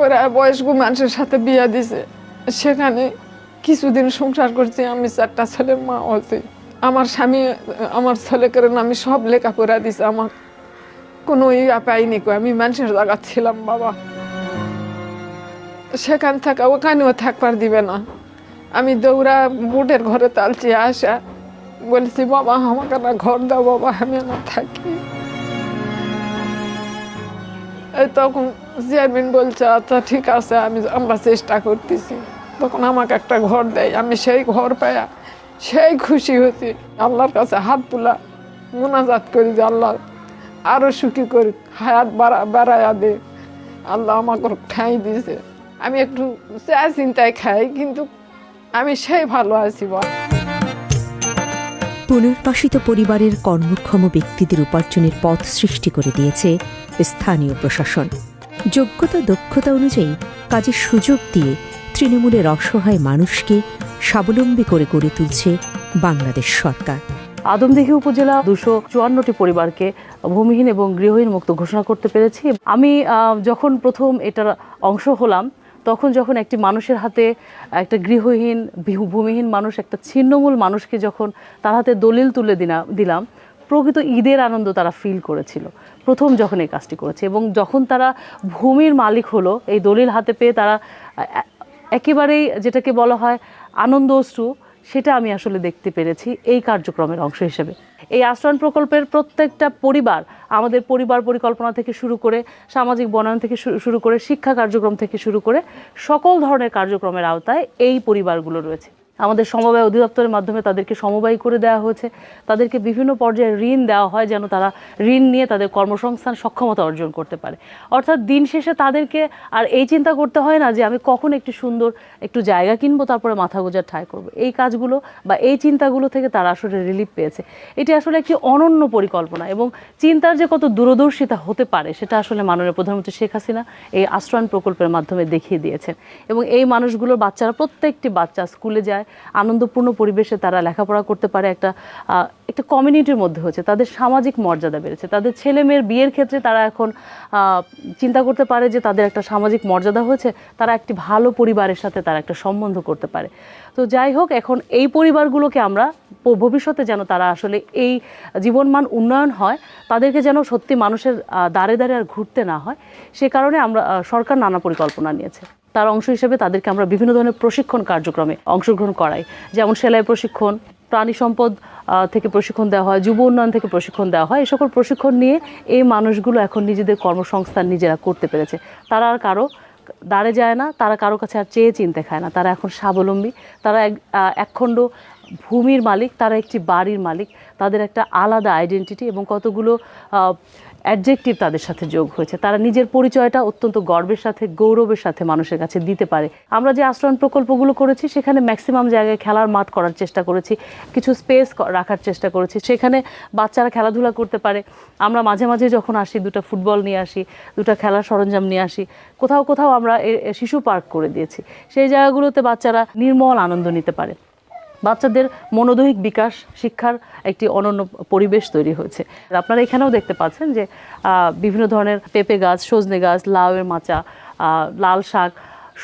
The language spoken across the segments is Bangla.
করে বয়স্ক মানুষের সাথে বিয়ে দিছে। সেখানে কিছুদিন সংসার করছি, আমি চারটা ছেলে, মা হচ্ছি আমার স্বামী, আমার ছেলে ছেলেকে আমি সব লেখাপড়া দিছে, আমার কোনো ইয়া পাইনি কো আমি মানুষের জায়গা ছিলাম, বাবা। সেখান থেকে ওখানেও থাকবার দিবে না। আমি দৌড়া, বুটের ঘরে তালছি, আসা। বলছি, বাবা, আমাকে না ঘর দাও, বাবা, আমি না থাকি। তখন চেয়ারম্যান বলছে আচ্ছা ঠিক আছে, আমি, আমরা চেষ্টা করতেছি। তখন আমাকে একটা ঘর দেয়, আমি সেই ঘর পায়া সেই খুশি হয়েছি। আল্লাহর কাছে হাত তোলা, মোনাজাত করি যে আল্লাহ আরও সুখী করি, হায়াত বাড়া দে। আল্লাহ আমাকে ঠাঁই দিয়েছে। আমি একটু চা চিন্তায় খাই, কিন্তু আমি সেই ভালো আছি বল। পুনর্বাসিত পরিবারের কর্মক্ষম ব্যক্তিদের উপার্জনের পথ সৃষ্টি করে দিয়েছে স্থানীয় প্রশাসন। যোগ্যতা, দক্ষতা অনুযায়ী কাজের সুযোগ দিয়ে তৃণমূলের অসহায় মানুষকে স্বাবলম্বী করে গড়ে তুলছে বাংলাদেশ সরকার। আদমদিঘি উপজেলা দুশো চুয়ান্নটি পরিবারকে ভূমিহীন এবং গৃহহীন মুক্ত ঘোষণা করতে পেরেছি। আমি যখন প্রথম এটার অংশ হলাম, তখন যখন একটি মানুষের হাতে একটা গৃহহীন, ভূমিহীন মানুষ, একটা ছিন্নমূল মানুষকে যখন তার হাতে দলিল তুলে দিলাম প্রকৃত ঈদের আনন্দ তারা ফিল করেছিল। প্রথম যখন এই কাজটি করেছে এবং যখন তারা ভূমির মালিক হলো, এই দলিল হাতে পেয়ে তারা একেবারেই যেটাকে বলা হয় আনন্দ অশ্রু সেটা আমি আসলে দেখতে পেরেছি এই কার্যক্রমের অংশ হিসেবে। এই আশ্রয়ণ প্রকল্পের প্রত্যেকটা পরিবার, আমাদের পরিবার পরিকল্পনা থেকে শুরু করে, সামাজিক বনায়ন থেকে শুরু করে, শিক্ষা কার্যক্রম থেকে শুরু করে, সকল ধরনের কার্যক্রমের আওতায় এই পরিবারগুলো রয়েছে। আমাদের সমবায় অধিদপ্তরের মাধ্যমে তাদেরকে সমবায় করে দেওয়া হয়েছে। তাদেরকে বিভিন্ন পর্যায়ে ঋণ দেওয়া হয় যেন তারা ঋণ নিয়ে তাদের কর্মসংস্থান সক্ষমতা অর্জন করতে পারে। অর্থাৎ দিন শেষে তাদেরকে আর এই চিন্তা করতে হয় না যে আমি কখন একটি সুন্দর একটু জায়গা কিনবো, তারপরে মাথা গোজার ঠাঁই করব। এই কাজগুলো বা এই চিন্তাগুলো থেকে তারা আসলে রিলিফ পেয়েছে। এটি আসলে একটি অনন্য পরিকল্পনা এবং চিন্তার যে কত দূরদর্শিতা হতে পারে সেটা আসলে মাননীয় প্রধানমন্ত্রী শেখ হাসিনা এই আশ্রয়ণ প্রকল্পের মাধ্যমে দেখিয়ে দিয়েছেন। এবং এই মানুষগুলোর বাচ্চারা, প্রত্যেকটি বাচ্চা স্কুলে যায় আনন্দপূর্ণ পরিবেশে তারা লেখাপড়া করতে পারে, একটা একটা কমিউনিটির মধ্যে হচ্ছে। তাদের সামাজিক মর্যাদা বেড়েছে। তাদের ছেলে মেয়ের বিয়ের ক্ষেত্রে তারা এখন চিন্তা করতে পারে যে তাদের একটা সামাজিক মর্যাদা হয়েছে, তারা একটি ভালো পরিবারের সাথে তারা একটা সম্বন্ধ করতে পারে। তো যাই হোক, এখন এই পরিবারগুলোকে আমরা ভবিষ্যতে যেন তারা আসলে এই জীবনমান উন্নয়ন হয়, তাদেরকে যেন সত্যি মানুষের দাঁড়ে দাঁড়ে আর ঘুরতে না হয়, সে কারণে আমরা সরকার নানা পরিকল্পনা নিয়েছে। তার অংশ হিসেবে তাদেরকে আমরা বিভিন্ন ধরনের প্রশিক্ষণ কার্যক্রমে অংশগ্রহণ করাই। যেমন সেলাই প্রশিক্ষণ, প্রাণী সম্পদ থেকে প্রশিক্ষণ দেওয়া হয়, যুব উন্নয়ন থেকে প্রশিক্ষণ দেওয়া হয়। এই সকল প্রশিক্ষণ নিয়ে এই মানুষগুলো এখন নিজেদের কর্মসংস্থান নিজেরা করতে পেরেছে। তারা আর কারও দাঁড়ে যায় না, তারা কারও কাছে আর চেয়ে চিনতে খায় না। তারা এখন স্বাবলম্বী, তারা এক একখণ্ড ভূমির মালিক, তারা একটি বাড়ির মালিক। তাদের একটা আলাদা আইডেন্টিটি এবং কতগুলো অ্যাডজেক্টিভ তাদের সাথে যোগ হয়েছে। তারা নিজের পরিচয়টা অত্যন্ত গর্বের সাথে, গৌরবের সাথে মানুষের কাছে দিতে পারে। আমরা যে আশ্রয়ণ প্রকল্পগুলো করেছি, সেখানে ম্যাক্সিমাম জায়গায় খেলার মাঠ করার চেষ্টা করেছি, কিছু স্পেস রাখার চেষ্টা করেছি। সেখানে বাচ্চারা খেলাধুলা করতে পারে। আমরা মাঝে মাঝে যখন আসি, দুটো ফুটবল নিয়ে আসি, দুটো খেলার সরঞ্জাম নিয়ে আসি, কোথাও কোথাও আমরা শিশু পার্ক করে দিয়েছি। সেই জায়গাগুলোতে বাচ্চারা নির্মল আনন্দ নিতে পারে। বাচ্চাদের মনোদৈহিক বিকাশ, শিক্ষার একটি অনন্য পরিবেশ তৈরি হয়েছে। আপনারা এখানেও দেখতে পাচ্ছেন যে বিভিন্ন ধরনের পেঁপে গাছ, সজনে গাছ, লাউয়ের মাচা লাল শাক,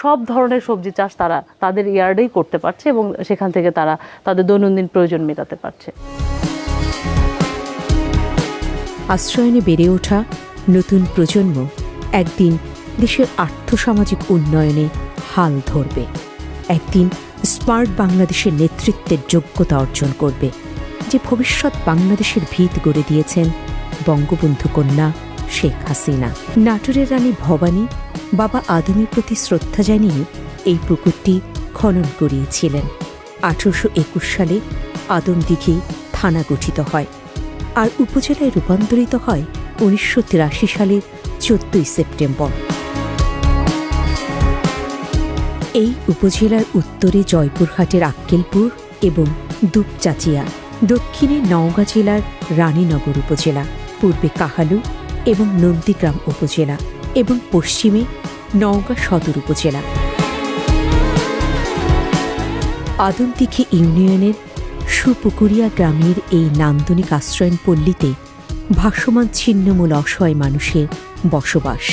সব ধরনের সবজি চাষ তারা তাদের ইয়ার্ডেই করতে পারছে এবং সেখান থেকে তারা তাদের দৈনন্দিন প্রয়োজন মেটাতে পারছে। আশ্রয়নে বেড়ে ওঠা নতুন প্রজন্ম একদিন দেশের আর্থসামাজিক উন্নয়নে হাল ধরবে। একদিন স্মার্ট বাংলাদেশের নেতৃত্বের যোগ্যতা অর্জন করবে, যে ভবিষ্যৎ বাংলাদেশের ভিত গড়ে দিয়েছেন বঙ্গবন্ধু কন্যা শেখ হাসিনা। নাটোরের রানী ভবানী বাবা আদমের প্রতি শ্রদ্ধা জানিয়ে এই পুকুরটি খনন করিয়েছিলেন। আঠারোশো একুশ সালে আদমদিঘি থানা গঠিত হয় আর উপজেলায় রূপান্তরিত হয় উনিশশো তিরাশি সালের চোদ্দই সেপ্টেম্বর। এই উপজেলার উত্তরে জয়পুরহাটের আক্কেলপুর এবং দুপচাচিয়া, দক্ষিণে নওগাঁ জেলার রানীনগর উপজেলা, পূর্বে কাহালু এবং নন্দীগ্রাম উপজেলা এবং পশ্চিমে নওগাঁ সদর উপজেলা। আদমদিঘি ইউনিয়নের সুপুকুরিয়া গ্রামের এই নান্দনিক আশ্রয়ণ পল্লীতে ভাসমান ছিন্নমূল অসহায় মানুষের বসবাস।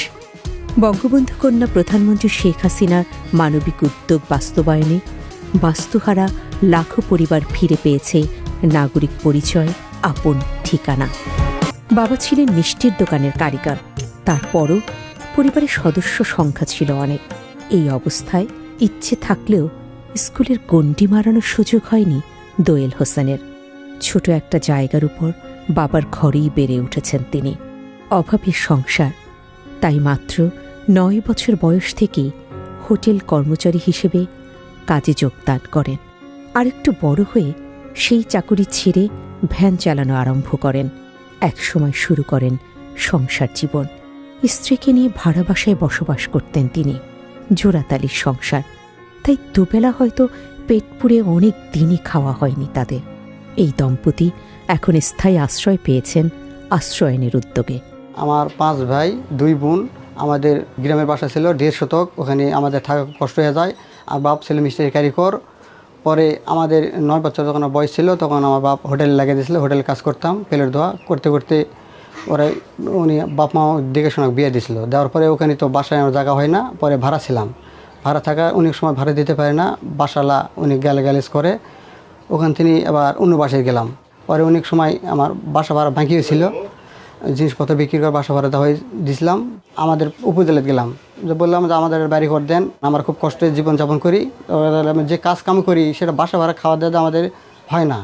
বঙ্গবন্ধু কন্যা প্রধানমন্ত্রী শেখ হাসিনার মানবিক উদ্যোগ বাস্তবায়নে বাস্তুহারা লাখো পরিবার ফিরে পেয়েছে নাগরিক পরিচয়, আপন ঠিকানা। বাবা ছিলেন মিষ্টির দোকানের কারিগর। তারপরও পরিবারের সদস্য সংখ্যা ছিল অনেক। এই অবস্থায় ইচ্ছে থাকলেও স্কুলের গণ্ডি মারানোর সুযোগ হয়নি দোয়েল হোসেনের। ছোট একটা জায়গার উপর বাবার ঘরেই বেড়ে উঠেছেন তিনি। অভাবের সংসার তাই মাত্র নয় বছর বয়স থেকেই হোটেল কর্মচারী হিসেবে কাজে যোগদান করেন। আর একটু বড় হয়ে সেই চাকুরি ছেড়ে ভ্যান চালানো আরম্ভ করেন। একসময় শুরু করেন সংসার জীবন। স্ত্রীকে নিয়ে ভাড়া বাসায় বসবাস করতেন তিনি। জোড়াতালির সংসার। তাই দুবেলা হয়তো পেট পুড়ে অনেক দিনই খাওয়া হয়নি তাদের। এই দম্পতি এখন স্থায়ী আশ্রয় পেয়েছেন আশ্রয়নের উদ্যোগে। আমার পাঁচ ভাই, দুই বোন, আমাদের গ্রামের বাসা ছিল দেড় শতক, ওখানে আমাদের থাকা কষ্ট হয়ে যায়। আর বাপ ছিল মিস্ত্রি কারিগর। পরে আমাদের নয় বছর যখন বয়স ছিল, তখন আমার বাপ হোটেলে লাগিয়ে দিয়েছিল, হোটেলে কাজ করতাম পেলের ধোয়া। করতে করতে ওরা, উনি বাপ মা দেখে শোনা বিয়ে দিয়েছিল। দেওয়ার পরে ওখানে তো বাসায় আমার জায়গা হয় না, পরে ভাড়া ছিলাম। ভাড়া থাকা অনেক সময় ভাড়া দিতে পারে না বাসালা উনি গ্যালে গ্যালেজ করে। ওখান থেকে আবার অন্য বাসায় গেলাম। পরে অনেক সময় আমার বাসা ভাড়া বাঁকিয়েছিল জিনিসপত্র বিক্রি করে বাসা ভাড়া হয়ে দিয়েছিলাম আমাদের উপজেলায় গেলাম। যে বললাম যে আমাদের বাড়ি ঘর দেন, আমরা খুব কষ্টে জীবনযাপন করি। যে কাজ কাম করি, সেটা বাসা ভাড়া খাওয়া দাওয়া আমাদের হয় না।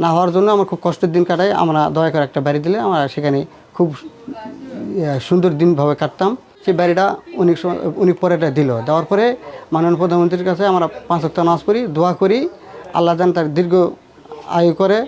না হওয়ার জন্য আমার খুব কষ্টের দিন কাটাই। আমরা দয়া করে একটা বাড়ি দিলে আমরা সেখানে খুব সুন্দর দিনভাবে কাটতাম। সেই বাড়িটা উনি উনি পরেটা দিল। দেওয়ার পরে মাননীয় প্রধানমন্ত্রীর কাছে আমরা পাঁচ সপ্তাহ নামাজ পড়ি, দোয়া করি। আল্লাহ যেন তার দীর্ঘ আয়ু করে।